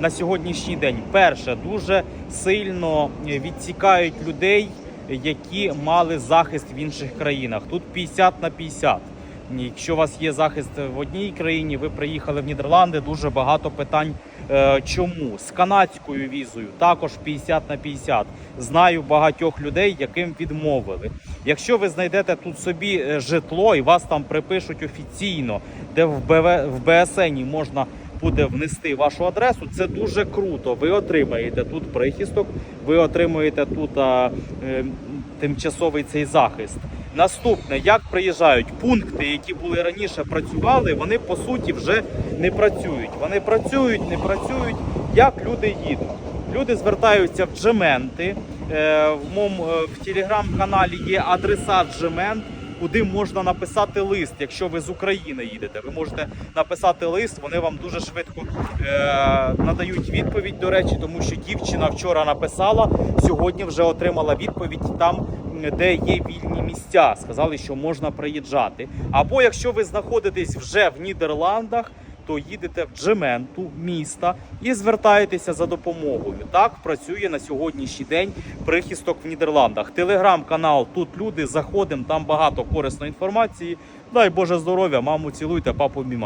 на сьогоднішній день. Перше, дуже сильно відсікають людей, які мали захист в інших країнах. Тут 50 на 50. Якщо у вас є захист в одній країні, ви приїхали в Нідерланди. Дуже багато питань. Е, Чому з канадською візою також 50 на 50. Знаю багатьох людей, яким відмовили. Якщо ви знайдете тут собі е, житло і вас там припишуть офіційно, де в БВ в БСНі можна буде внести вашу адресу, це дуже круто. Ви отримаєте тут прихисток, ви отримуєте тут а, е, тимчасовий цей захист. Наступне, як приїжджають пункти, які були раніше працювали, вони по суті вже не працюють. Вони працюють, не працюють. Як люди їдуть? Люди звертаються в джементи. Е, В моєму е, в телеграм-каналі є адреса джемент, куди можна написати лист. Якщо ви з України їдете, ви можете написати лист. Вони вам дуже швидко е, надають відповідь. До речі, тому що дівчина вчора написала, сьогодні вже отримала відповідь там, де є вільні місця. Сказали, що можна приїжджати. Або якщо ви знаходитесь вже в Нідерландах. То їдете в Джементу міста і звертаєтеся за допомогою. Так працює на сьогоднішній день прихисток в Нідерландах. Телеграм-канал тут люди заходимо, там багато корисної інформації. Дай Боже здоров'я, маму цілуйте, папу обіймайте.